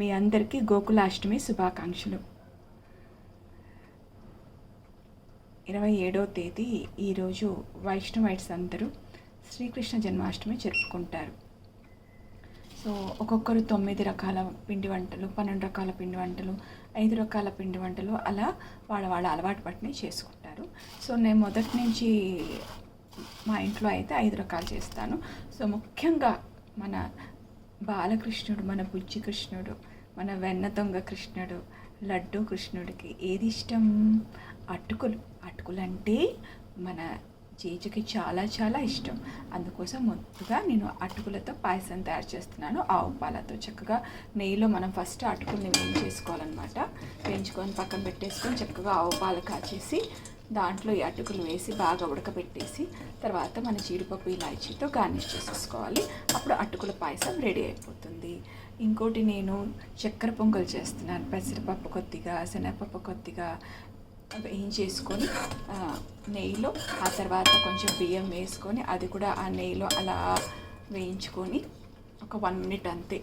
మీ అందరికీ గోకులాష్టమి శుభాకాంక్షలు. ఇరవై ఏడవ తేదీ ఈరోజు వైష్ణవైట్స్ అందరూ శ్రీకృష్ణ జన్మాష్టమి జరుపుకుంటారు. సో ఒక్కొక్కరు తొమ్మిది రకాల పిండి వంటలు పన్నెండు రకాల పిండి వంటలు ఐదు రకాల పిండి వంటలు అలా వాళ్ళ వాళ్ళ అలవాటు పట్టినవి చేసుకుంటారు. సో నేను మొదటి నుంచి మా ఇంట్లో అయితే ఐదు రకాలు చేస్తాను. సో ముఖ్యంగా మన బాలకృష్ణుడు మన బుజ్జి కృష్ణుడు మన వెన్న దొంగ కృష్ణుడు లడ్డు కృష్ణుడికి ఏది ఇష్టం? అటుకులు. అటుకులు అంటే మన జేజుకి చాలా చాలా ఇష్టం. అందుకోసం ముందుగా నేను అటుకులతో పాయసం తయారు చేస్తున్నాను. ఆవు పాలతో చక్కగా నెయ్యిలో మనం ఫస్ట్ అటుకుల్ని వేయించేసుకోవాలన్నమాట వేయించుకొని పక్కన పెట్టేసుకొని చక్కగా ఆవు పాలు కాచేసి దాంట్లో ఈ అటుకులు వేసి బాగా ఉడకబెట్టేసి తర్వాత మన జీడిపప్పు ఇలాచీతో గార్నిష్ చేసేసుకోవాలి. అప్పుడు అటుకుల పాయసం రెడీ అయిపోతుంది. ఇంకోటి నేను చక్కెర పొంగల్ చేస్తున్నాను. పెసరపప్పు కొద్దిగా శనగపప్పు కొద్దిగా వేయించేసుకొని నెయ్యిలో ఆ తర్వాత కొంచెం బియ్యం వేసుకొని అది కూడా ఆ నెయ్యిలో అలా వేయించుకొని ఒక వన్ మినిట్ అంతే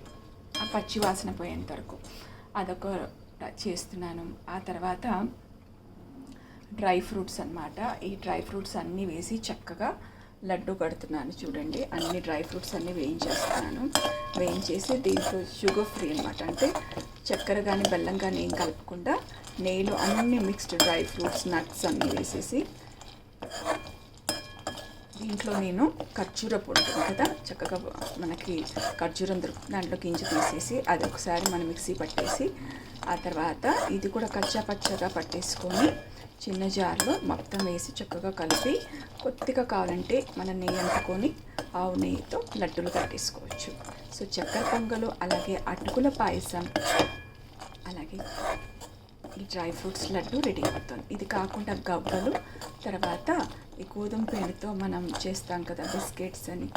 ఆ పచ్చి వాసన పోయేంత వరకు అదొక చేస్తున్నాను. ఆ తర్వాత డ్రై ఫ్రూట్స్ అన్నమాట. ఈ డ్రై ఫ్రూట్స్ అన్నీ వేసి చక్కగా లడ్డు కడుతున్నాను చూడండి. అన్ని డ్రై ఫ్రూట్స్ అన్నీ వేయించేస్తున్నాను. వేయించేసి దీంట్లో షుగర్ ఫ్రీ అనమాట అంటే చక్కెర కానీ బెల్లం కానీ ఏం కలపకుండా నెయ్యిలో అన్ని మిక్స్డ్ డ్రై ఫ్రూట్స్ నట్స్ అన్నీ వేసేసి దీంట్లో నేను ఖర్జూర పొడి ఉంటుంది కదా చక్కగా మనకి ఖర్జూరం దొరుకుతుంది దాంట్లో గింజ తీసేసి అది ఒకసారి మనం మిక్సీ పట్టేసి ఆ తర్వాత ఇది కూడా కచ్చా పచ్చగా పట్టేసుకొని చిన్న జార్లో మొత్తం వేసి చక్కగా కలిపి కొద్దిగా కావాలంటే మన నెయ్యి అంటుకొని ఆవు నెయ్యితో లడ్డూలు కట్టేసుకోవచ్చు. సో చక్కెర పొంగలు అలాగే అటుకుల పాయసం అలాగే ఈ డ్రై ఫ్రూట్స్ లడ్డు రెడీ అవుతుంది. ఇది కాకుండా గవ్వలు తర్వాత ఈ గోధుమ పిండితో మనం చేస్తాం కదా బిస్కెట్స్ అని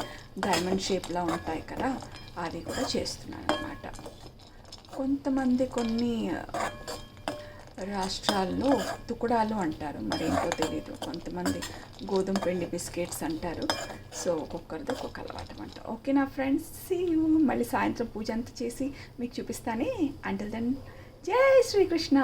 డైమండ్ షేప్లో ఉంటాయి కదా అది కూడా చేస్తున్నాను అనమాట కొంతమంది కొన్ని రాష్ట్రాల్లో తుకుడాలు అంటారు మరేంటో తెలియదు కొంతమంది గోధుమ పిండి బిస్కెట్స్ అంటారు. సో ఒక్కొక్కరిది ఒక్కొక్క అలవాటు అంట ఓకే నా ఫ్రెండ్స్ సీ మళ్ళీ సాయంత్రం పూజ అంతా చేసి మీకు చూపిస్తానే. అంటల్ దెన్ జై శ్రీకృష్ణ!